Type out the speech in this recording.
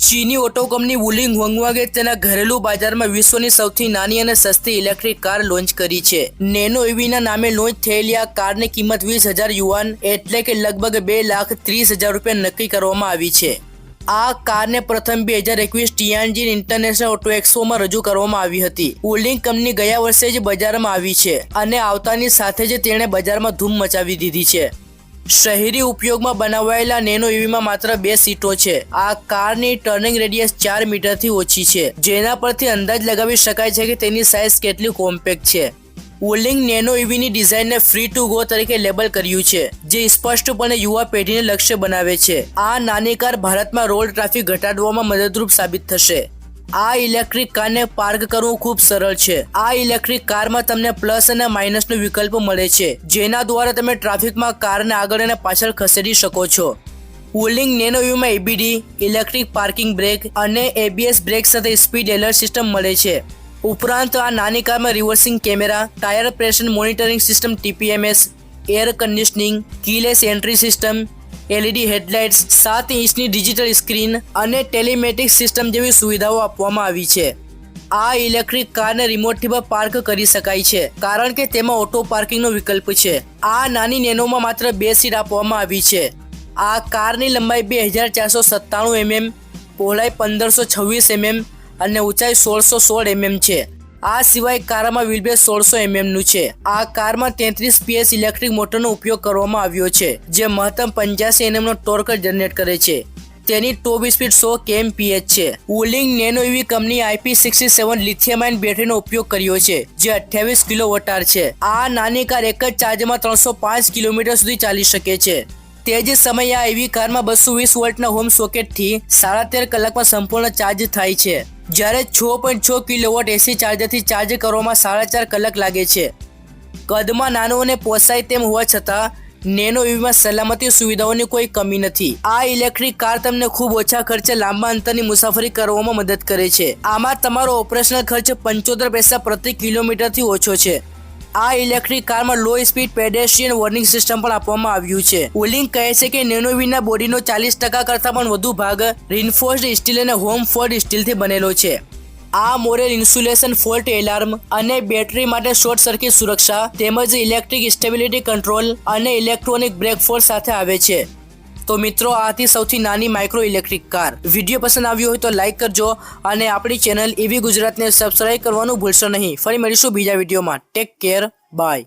ચીની auto company વુલિંગ હોંગવાંગે તેના ઘરેલુ બજારમાં વિશ્વની સૌથી નાની અને સસ્તી ઇલેક્ટ્રિક કાર લોન્ચ કરી છે. નેનો ઇવીના નામે લોન્ચ થયેલી આ કારની કિંમત વીસ હજાર યુવાન એટલે કે લગભગ બે લાખ ત્રીસ હજાર રૂપિયા નક્કી કરવામાં આવી છે. આ કારને પ્રથમ બે હજાર એકવીસ ટિયાનજીન ઇન્ટરનેશનલ ઓટો એક્સપોમાં રજૂ કરવામાં આવી હતી. વુલિંગ કંપની ગયા વર્ષે જ બજારમાં આવી છે અને આવતાની સાથે જ તેણે બજારમાં ધૂમ મચાવી દીધી છે. શહેરી ઉપયોગમાં બનાવાયેલા નેનો ઇવીમાં માત્ર બે સીટો છે. આ કારની ટર્નિંગ રેડિયસ ચાર મીટરથી ઓછી છે. જેના પરથી અંદાજ લગાવી શકાય છે કે તેની સાઇઝ કેટલી કોમ્પેક્ટ છે. ઓલિંગ નેનો ઇવીની ડિઝાઇનને ફ્રી ટુ ગો તરીકે લેબલ કર્યું છે, જે સ્પષ્ટપણે યુવા પેઢીને લક્ષ્ય બનાવે છે. આ નાની કાર ભારતમાં રોડ ટ્રાફિક ઘટાડવામાં મદદરૂપ સાબિત થશે. આ ઇલેક્ટ્રિક કારને પાર્ક કરવું ખૂબ સરળ છે. આ ઇલેક્ટ્રિક કારમાં તમને પ્લસ અને માઇનસનો વિકલ્પ મળે છે, જેના દ્વારા તમે ટ્રાફિકમાં કારને આગળ અને પાછળ ખસેડી શકો છો. વુલિંગ નેનોવ્યુમાં એબીડી ઇલેક્ટ્રિક પાર્કિંગ બ્રેક અને એબીએસ બ્રેક સાથે સ્પીડ એલર્ટ સિસ્ટમ મળે છે. ઉપરાંત આ નાની કારમાં reversing camera, tyre pressure monitoring system TPMS air conditioning, keyless entry system LED headlights સાત ઇંચની ડિજિટલ સ્ક્રીન અને ટેલિમેટિક સિસ્ટમ જેવી સુવિધાઓ આપવામાં આવી છે. આ ઇલેક્ટ્રિક કારને રિમોટથી પણ પાર્ક કરી શકાય છે, કારણ કે તેમાં ઓટો પાર્કિંગનો વિકલ્પ છે. આ નાની નેનોમાં માત્ર બે સીટ આપવામાં આવી છે. આ કારની લંબાઈ બે હજાર ચારસો સત્તાણું એમએમ, પહોળાઈ પંદરસો છવ્વીસ એમએમ અને ઊંચાઈ સોળસો સોળ એમએમ છે. આ સિવાય કારમાં વ્હીલબેસ સોળસો એમએમનું છે. આ કારમાં તેત્રીસ પીએસ ઇલેક્ટ્રિક મોટરનો ઉપયોગ કરવામાં આવ્યો છે, જે મહત્તમ પંચ્યાસી એનએમનો ટોર્ક જનરેટ કરે છે. તેની ટોપ સ્પીડ સો કેએમપીએચ છે. વુલિંગ નેનો એવી company IP sixty seven lithium ion બેટરીનો ઉપયોગ કર્યો છે, જે અઠ્યાવીસ કિલો વોટાર છે. આ નાની કાર એક જ ચાર્જમાં ત્રણસો પાંચ કિલોમીટર સુધી ચાલી શકે છે. તે જ સમયે આ એવી કારમાં બસો વીસ વોલ્ટના હોમ સોકેટથી સાડા તેર કલાકમાં સંપૂર્ણ ચાર્જ થાય છે. જ્યારે છ પોઈન્ટ છ કિલોવોટ એસી ચાર્જરથી ચાર્જ કરવામાં સાડા ચાર કલાક લાગે છે. કદમાં નાનું અને પોસાય તેમ હોવા છતાં, નેનો ઈવીમાં સલામતી સુવિધાઓની કોઈ કમી નથી. આ ઇલેક્ટ્રિક કાર તમને ખૂબ ઓછા ખર્ચે લાંબા અંતરની મુસાફરી કરવામાં મદદ કરે છે. આમાં તમારો ઓપરેશનલ ખર્ચ પંચોતેર પૈસા પ્રતિ કિલોમીટરથી ઓછો છે. આ ઇલેક્ટ્રિક કારમાં low speed pedestrian warning system પણ આપવામાં આવ્યું છે. ઓલિંગ કહે છે કે નેનોવીના બોડીનો ચાલીસ ટકા કરતાં પણ વધુ ભાગ રિન્ફોર્સ્ડ સ્ટીલ અને હોમ ફોર્ડ સ્ટીલથી બનેલો છે. આ મોરેલ ઇન્સ્યુલેશન ફોલ્ટ એલાર્મ અને બેટરી માટે શોર્ટ સર્કિટ સુરક્ષા તેમજ ઇલેક્ટ્રિક સ્ટેબિલિટી કંટ્રોલ અને ઇલેક્ટ્રોનિક બ્રેક ફોર્સ સાથે આવે છે. તો મિત્રો આ હતી સૌથી નાની માઇક્રો ઇલેક્ટ્રિક કાર વીડિયો પસંદ આવ્યો હોય તો લાઈક કરજો અને આપણી ચેનલ એવી ગુજરાતને સબસ્ક્રાઇબ કરવાનું ભૂલશો નહીં. ફરી મળીશું બીજા વિડીયોમાં. Take care bye